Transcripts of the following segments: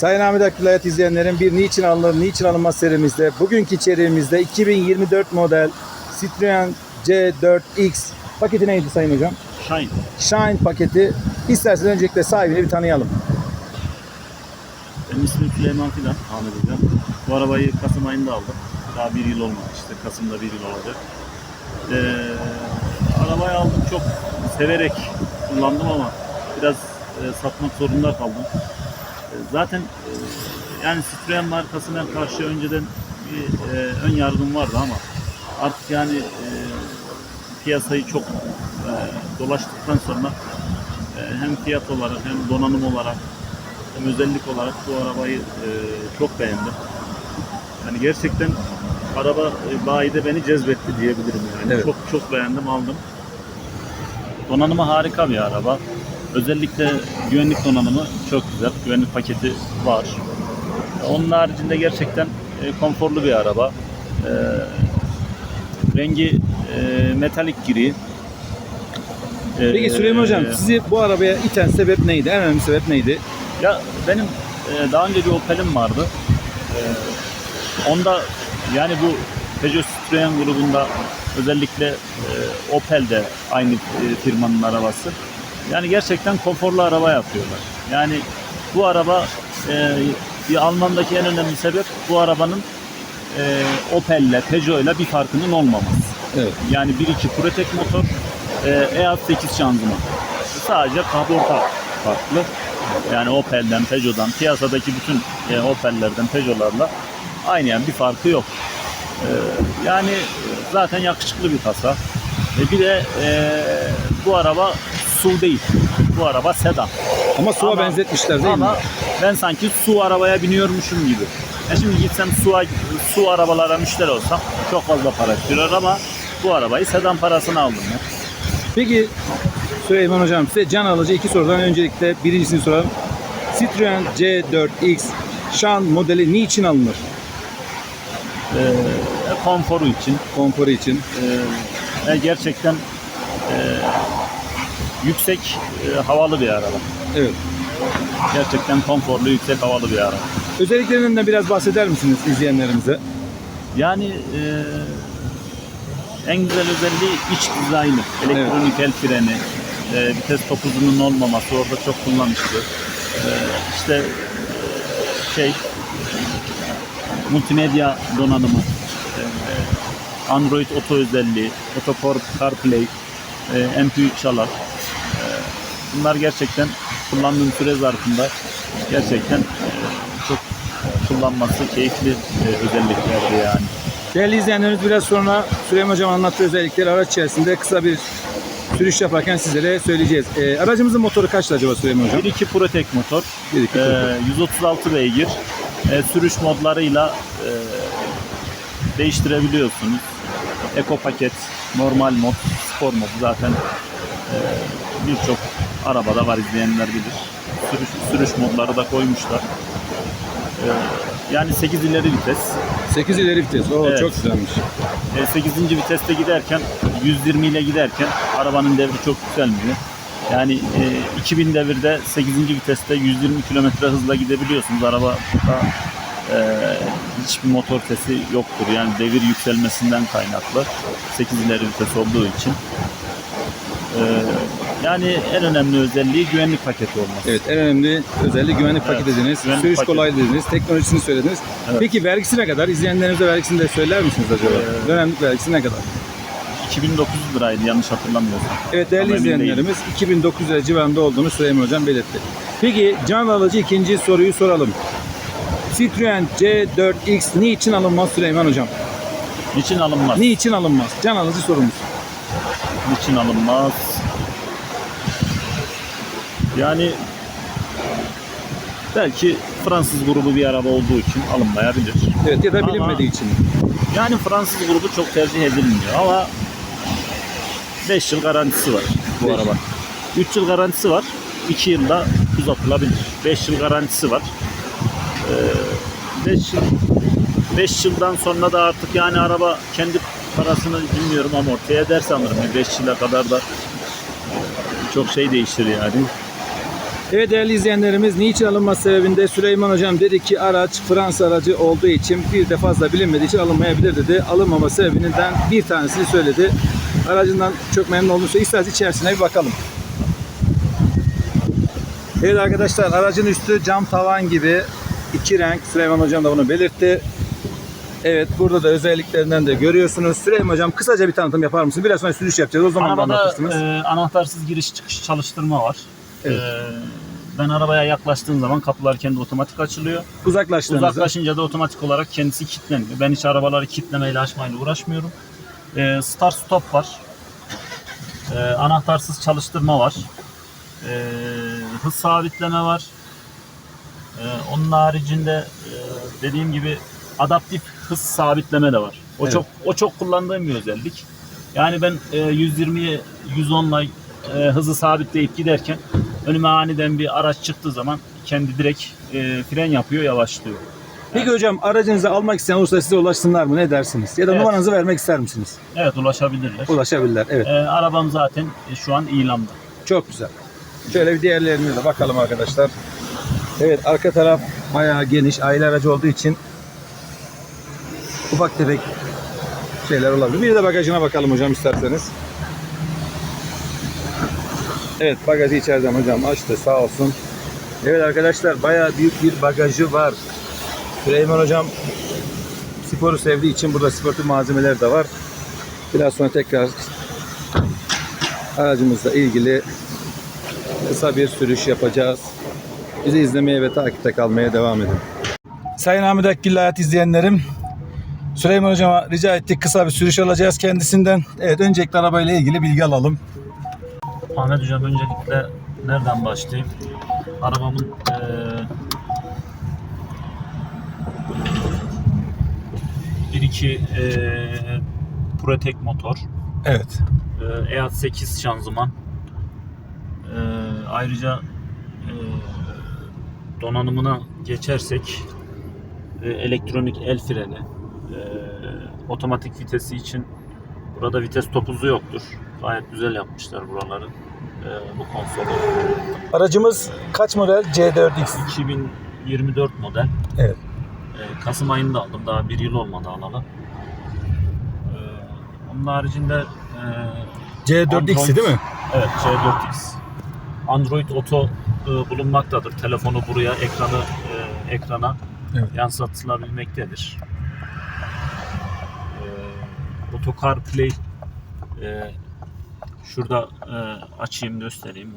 Sayın Ahmet Akgül Hayat izleyenlerin bir niçin alınır, niçin alınmaz serimizde bugünkü içeriğimizde 2024 model Citroen C4X paketi neydi Sayın Hocam? Shine. Shine paketi. İsterseniz öncelikle sahibini bir tanıyalım. Benim ismim Süleyman Fidan, Ahmet Hocam. Bu arabayı Kasım ayında aldım. Daha bir yıl olmadı işte. Kasım'da bir yıl olacak. Ee, arabayı aldım çok severek kullandım ama biraz e, satmak zorunda kaldım. Zaten e, yani Citroen markasına karşı önceden bir e, ön yargım vardı ama artık yani e, piyasayı çok e, dolaştıktan sonra e, hem fiyat olarak hem donanım olarak hem özellik olarak bu arabayı e, çok beğendim. Yani gerçekten araba e, bayide beni cezbetti diyebilirim yani. Evet. Çok çok beğendim aldım. Donanımı harika bir araba. Özellikle güvenlik donanımı çok güzel. Güvenlik paketi var. Onun haricinde gerçekten e, konforlu bir araba. E, rengi e, metalik gri. Peki Süleyman Hocam sizi bu arabaya iten sebep neydi? En önemli sebep neydi? Ya benim daha önce bir Opel'im vardı. Onda yani bu Peugeot Citroen grubunda özellikle e, Opel de aynı e, firmanın arabası. Yani gerçekten konforlu araba yapıyorlar. Yani bu araba e, bir Alman'daki en önemli sebep bu arabanın e, Opel'le, Peugeot'la bir farkının olmaması. Evet. Yani 1.2 Protek motor, e, EA 8 şanzıman. Sadece kaporta farklı. Yani Opel'den, Peugeot'dan, piyasadaki bütün e, Opel'lerden, Peugeot'larla aynı bir farkı yok. E, yani zaten yakışıklı bir kasa. E, bir de e, bu araba SUV değil. Bu araba sedan. Ama SUV'a Ama- benzetmişler değil Ama mi? ben sanki su arabaya biniyormuşum gibi. Ya şimdi gitsem su, su arabalara müşteri olsam çok fazla para istiyorlar ama bu arabayı sedan parasını aldım ya. Peki Süleyman Hocam size can alıcı iki sorudan öncelikle birincisini soralım. Citroen C4X Şan modeli niçin alınır? Ee, konforu için Konforu için. e, ve gerçekten e, yüksek e, havalı bir araba. Evet. Gerçekten konforlu, yüksek havalı bir araba. Özelliklerinden de biraz bahseder misiniz izleyenlerimize? Yani e, en güzel özelliği iç dizaynı. Elektronik el freni, e, vites topuzunun olmaması orada çok kullanışlı. E, işte e, şey multimedya donanımı, e, Android Auto özelliği, Auto CarPlay, e, MP3 çalar. E, bunlar gerçekten kullandığım süre zarfında gerçekten e, çok kullanması keyifli e, özelliklerdi yani. Değerli izleyenlerimiz biraz sonra Süleyman Hocam anlattığı özellikleri araç içerisinde kısa bir sürüş yaparken sizlere söyleyeceğiz. Ee, aracımızın motoru kaçtı acaba Süleyman Hocam? 1.2 Protek motor, 1.2 e, Protek. 136 beygir, e, sürüş modlarıyla e, değiştirebiliyorsunuz. Eko paket, normal mod, spor mod zaten e, birçok arabada var izleyenler bilir. Sürüş, sürüş modları da koymuşlar. E, yani 8 ileri vites, 8 ileri vites. Oo, Evet. çok güzelmiş. E, 8. viteste giderken 120 ile giderken arabanın devri çok yükselmiyor. Yani e, 2000 devirde 8. viteste 120 km hızla gidebiliyorsunuz. Araba e, hiçbir motor sesi yoktur. Yani devir yükselmesinden kaynaklı. 8 ileri vites olduğu için. E, yani en önemli özelliği güvenlik paketi olması. Evet en önemli özelliği güvenlik Evet, paketi dediniz. güvenlik Sürüş paketi. kolaylığı dediniz. Teknolojisini söylediniz. Evet. Peki vergisi ne kadar? İzleyenlerimize vergisini de söyler misiniz acaba? Ee, Dönemlik vergisi ne kadar? 2900 liraydı yanlış hatırlamıyorsam. Evet değerli Ama izleyenlerimiz 2900 lira civarında olduğunu Süleyman Hocam belirtti. Peki can alıcı ikinci soruyu soralım. Citroen C4X niçin alınmaz Süleyman Hocam? Niçin alınmaz? Niçin alınmaz? Can alıcı sorumuz. Niçin alınmaz? Yani belki Fransız grubu bir araba olduğu için alınmayabilir. Evet ya da Ama- bilinmediği için. Yani Fransız grubu çok tercih edilmiyor ama 5 yıl garantisi var bu Beş. araba. 3 yıl garantisi var. 2 yılda uzatılabilir. 5 yıl garantisi var. 5 yıl 5 yıldan sonra da artık yani araba kendi parasını bilmiyorum amorti eder sanırım. 5 yıla kadar da çok şey değişir yani. Evet değerli izleyenlerimiz niçin alınması sebebinde Süleyman Hocam dedi ki araç Fransa aracı olduğu için bir de fazla bilinmediği için alınmayabilir dedi. Alınmama sebebinden bir tanesini söyledi. Aracından çok memnun söyledi. İsterseniz içerisine bir bakalım. Evet arkadaşlar aracın üstü cam tavan gibi iki renk. Süleyman Hocam da bunu belirtti. Evet burada da özelliklerinden de görüyorsunuz. Süleyman Hocam kısaca bir tanıtım yapar mısın? Biraz sonra sürüş yapacağız. O zaman da Arabada anlatırsınız. e, anahtarsız giriş çıkış çalıştırma var. Evet. E, ben arabaya yaklaştığım zaman kapılar kendi otomatik açılıyor. Uzaklaştığınızda. Uzaklaşınca da otomatik olarak kendisi kilitleniyor. Ben hiç arabaları kilitlemeyle açmayla uğraşmıyorum. E, start stop var. E, anahtarsız çalıştırma var. E, hız sabitleme var. Onun haricinde e, dediğim gibi adaptif hız sabitleme de var. O Evet. çok o çok kullandığım bir özellik. Yani ben e, 120'ye 110'la e, hızı sabitleyip giderken önüme aniden bir araç çıktığı zaman kendi direkt e, fren yapıyor, yavaşlıyor. Peki hocam aracınızı almak isteyen olursa size ulaşsınlar mı? Ne dersiniz? Ya da Evet. numaranızı vermek ister misiniz? Evet ulaşabilirler. Ulaşabilirler. Evet. E, arabam zaten e, şu an ilamda. Çok güzel. Şöyle bir diğerlerine de bakalım arkadaşlar. Evet arka taraf bayağı geniş. Aile aracı olduğu için ufak tefek şeyler olabilir. Bir de bagajına bakalım hocam isterseniz. Evet bagajı içeriden hocam açtı sağ olsun. Evet arkadaşlar bayağı büyük bir bagajı var. Süleyman hocam sporu sevdiği için burada sportif malzemeler de var. Biraz sonra tekrar aracımızla ilgili kısa bir sürüş yapacağız. Bizi izlemeye ve takipte kalmaya devam edin. Sayın Ahmet Akgül Hayat izleyenlerim, Süleyman Hocam'a rica ettik kısa bir sürüş alacağız kendisinden. Evet öncelikle arabayla ilgili bilgi alalım. Ahmet Hocam öncelikle nereden başlayayım? Arabamın e, bir iki e, Protek motor, Evet. e, EAT 8 şanzıman, e, ayrıca e, donanımına geçersek e, elektronik el freni, e, otomatik vitesi için burada vites topuzu yoktur. Gayet güzel yapmışlar buraları. E, bu konsolu. Aracımız kaç model? C4X. 2024 model. Evet. E, Kasım ayında aldım. Daha bir yıl olmadı alalı. E, onun haricinde e, C4X'i değil mi? Evet C4X. Android Auto e, bulunmaktadır. Telefonu buraya ekranı e, ekrana Evet. yansıtılabilmektedir. E, Auto CarPlay e, şurada e, açayım göstereyim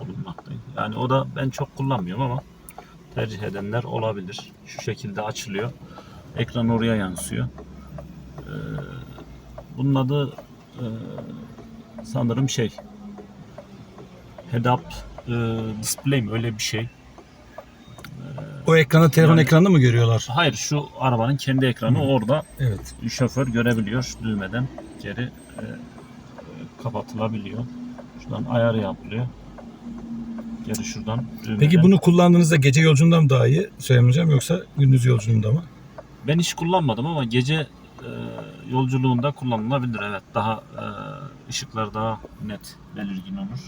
bulunmakta. Yani o da ben çok kullanmıyorum ama tercih edenler olabilir. Şu şekilde açılıyor. Ekran oraya yansıyor. E, bunun adı e, sanırım şey head up e, display mi öyle bir şey. O ekranı telefon Yani- ekranında mı görüyorlar? Hayır şu arabanın kendi ekranı orada Evet. şoför görebiliyor düğmeden geri e, kapatılabiliyor. Şuradan ayarı yapılıyor. Geri şuradan düğmeden. Peki bunu kullandığınızda gece yolculuğunda mı daha iyi Süleyman Hocam yoksa gündüz yolculuğunda mı? ben hiç kullanmadım ama gece e, yolculuğunda kullanılabilir. Evet daha e, ışıklar daha net belirgin olur.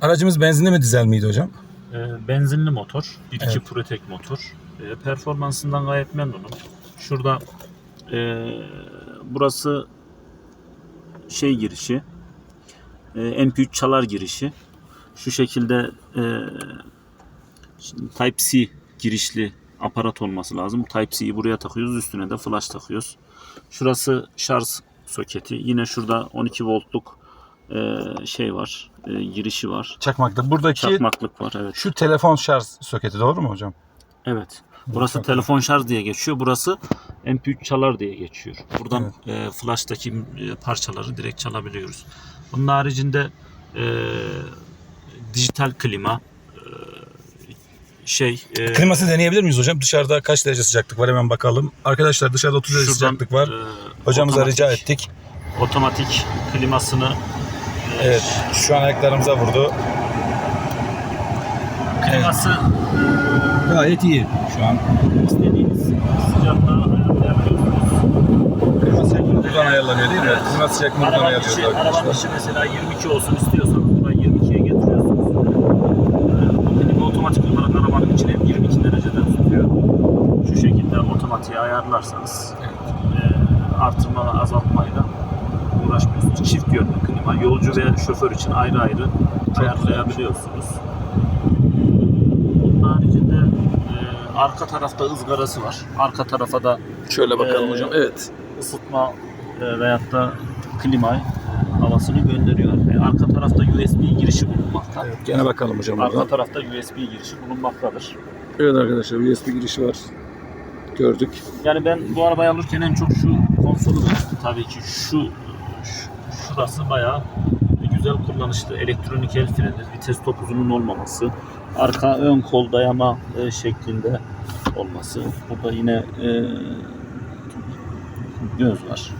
Aracımız benzinli mi dizel miydi hocam? E, benzinli motor, 1.2 Evet. Protek motor. E, performansından gayet memnunum. Şurada e, burası şey girişi, e, MP3 çalar girişi. Şu şekilde e, Type-C girişli aparat olması lazım. Type-C'yi buraya takıyoruz, üstüne de flash takıyoruz. Şurası şarj soketi. Yine şurada 12 voltluk e, şey var, e, girişi var. Çakmakta. Buradaki Çakmaklık var evet. şu telefon şarj soketi doğru mu hocam? Evet. Burası Çok telefon şarj diye geçiyor. Burası MP3 çalar diye geçiyor. Buradan e, flash'taki e, parçaları direkt çalabiliyoruz. Bunun haricinde e, dijital klima e, şey e, Kliması deneyebilir miyiz hocam? Dışarıda kaç derece sıcaklık var hemen bakalım. Arkadaşlar dışarıda 30 derece şuradan, sıcaklık var. e, Hocamıza otomatik- rica ettik. Otomatik klimasını Evet. Şu an ayaklarımıza vurdu. Kliması gayet iyi. Şu an istediğiniz sıcaklığa ayarlayabiliyorsunuz. Klima sıcaklığı buradan ayarlanıyor değil mi? Evet. Klima sıcaklığını buradan arabanın ayarlıyoruz içi, arkadaşlar. Arabanın içi mesela 22 olsun istiyorsanız buradan 22'ye getiriyorsunuz. Ee, klima otomatik olarak arabanın içine 22 dereceden tutuyor. Şu şekilde otomatiğe ayarlarsanız. Yönlü klima. Yolcu ve şoför için ayrı ayrı ayarlayabiliyorsunuz. Onun haricinde e, arka tarafta ızgarası var. Arka tarafa da Şöyle bakalım Ee, hocam. Evet. ısıtma e, veyahut da klima e, havasını gönderiyor. E, arka tarafta USB girişi bulunmakta. evet. Gene bakalım hocam Arka burada. tarafta USB girişi bulunmaktadır. Evet arkadaşlar USB girişi var. Gördük. Yani ben bu arabayı alırken en çok şu konsolu beğendim. Tabii ki şu şurası bayağı güzel kullanışlı. Elektronik el freni, vites topuzunun olmaması, arka ön kol dayama e, şeklinde olması. Burada yine e, göz var.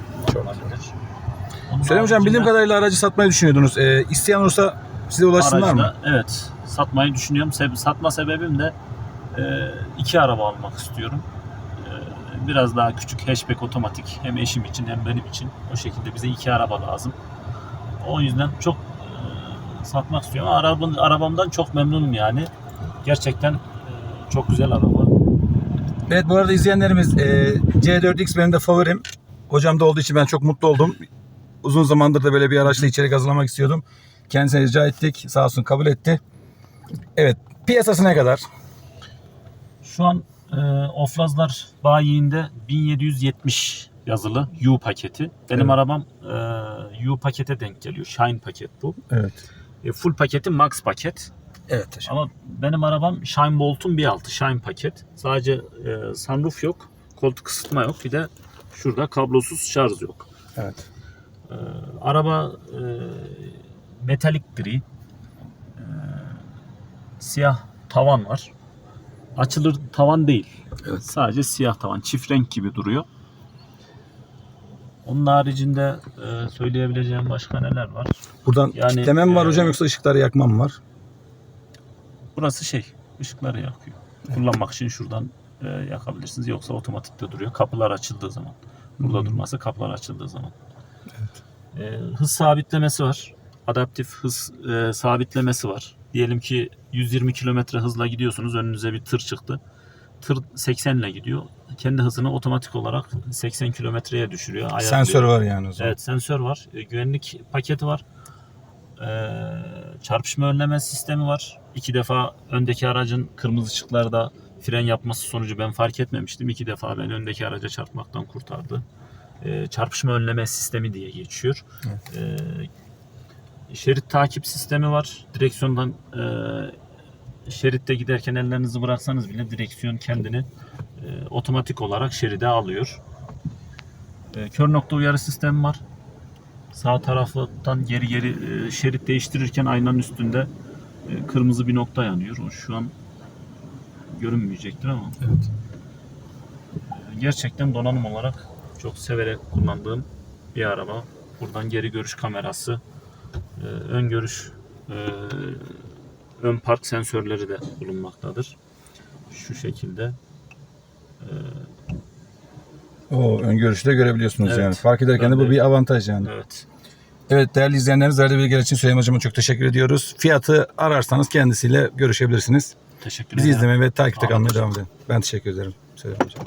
Süleyman hocam bildiğim kadarıyla aracı satmayı düşünüyordunuz. Ee, isteyen olursa size ulaşsınlar mı? Evet. Satmayı düşünüyorum. Satma sebebim de e, iki araba almak istiyorum. Biraz daha küçük hatchback otomatik. Hem eşim için hem benim için. O şekilde bize iki araba lazım. O yüzden çok e, satmak istiyorum. Arabam, arabamdan çok memnunum yani. Gerçekten e, çok güzel araba. Evet bu arada izleyenlerimiz e, C4X benim de favorim. Hocam da olduğu için ben çok mutlu oldum. Uzun zamandır da böyle bir araçla içerik hazırlamak istiyordum. Kendisine rica ettik. Sağ olsun kabul etti. Evet. Piyasası ne kadar? Şu an e, Oflazlar bayiinde 1770 yazılı U paketi. Benim Evet. arabam e, U pakete denk geliyor. Shine paket bu. Evet. E, full paketi Max paket. Evet hocam. Ama benim arabam Shine Bolt'un bir altı Shine paket. Sadece e, sunroof yok, koltuk ısıtma yok. Bir de şurada kablosuz şarj yok. Evet. E, araba e, metalik gri. E, siyah tavan var. Açılır tavan değil. Evet. Sadece siyah tavan. Çift renk gibi duruyor. Onun haricinde e, söyleyebileceğim başka neler var? Buradan Yani, kitleme mi var e, hocam yoksa ışıkları yakma mı var? Burası şey, ışıkları yakıyor. Kullanmak için şuradan e, yakabilirsiniz. Yoksa otomatikte duruyor. Kapılar açıldığı zaman. Burada Hmm. durması kapılar açıldığı zaman. E, hız sabitlemesi var. Adaptif hız e, sabitlemesi var. Diyelim ki 120 kilometre hızla gidiyorsunuz. Önünüze bir tır çıktı. Tır 80 ile gidiyor. Kendi hızını otomatik olarak 80 kilometreye düşürüyor. ayarlıyor. Sensör var yani o zaman. Evet sensör var. E, güvenlik paketi var. E, çarpışma önleme sistemi var. İki defa öndeki aracın kırmızı ışıklarda fren yapması sonucu ben fark etmemiştim. İki defa beni öndeki araca çarpmaktan kurtardı. E, çarpışma önleme sistemi diye geçiyor. E, şerit takip sistemi var. Direksiyondan e, şeritte giderken ellerinizi bıraksanız bile direksiyon kendini e, otomatik olarak şeride alıyor. E, kör nokta uyarı sistemi var. Sağ taraftan geri geri e, şerit değiştirirken aynanın üstünde e, kırmızı bir nokta yanıyor. O şu an görünmeyecektir ama Evet. e, gerçekten donanım olarak çok severek kullandığım bir araba. Buradan geri görüş kamerası, e, ön görüş, e, ön park sensörleri de bulunmaktadır. Şu şekilde. E, O ön görüşü de görebiliyorsunuz Evet. yani. Fark ederken de bu bir avantaj yani. evet. Evet değerli izleyenlerimiz değerli bilgiler için Süleyman Hocam'a çok teşekkür ediyoruz. Fiyatı ararsanız kendisiyle görüşebilirsiniz. Teşekkür Bizi ederim. izlemeye ve takipte kalmaya devam edin. Ben teşekkür ederim Süleyman Hocam.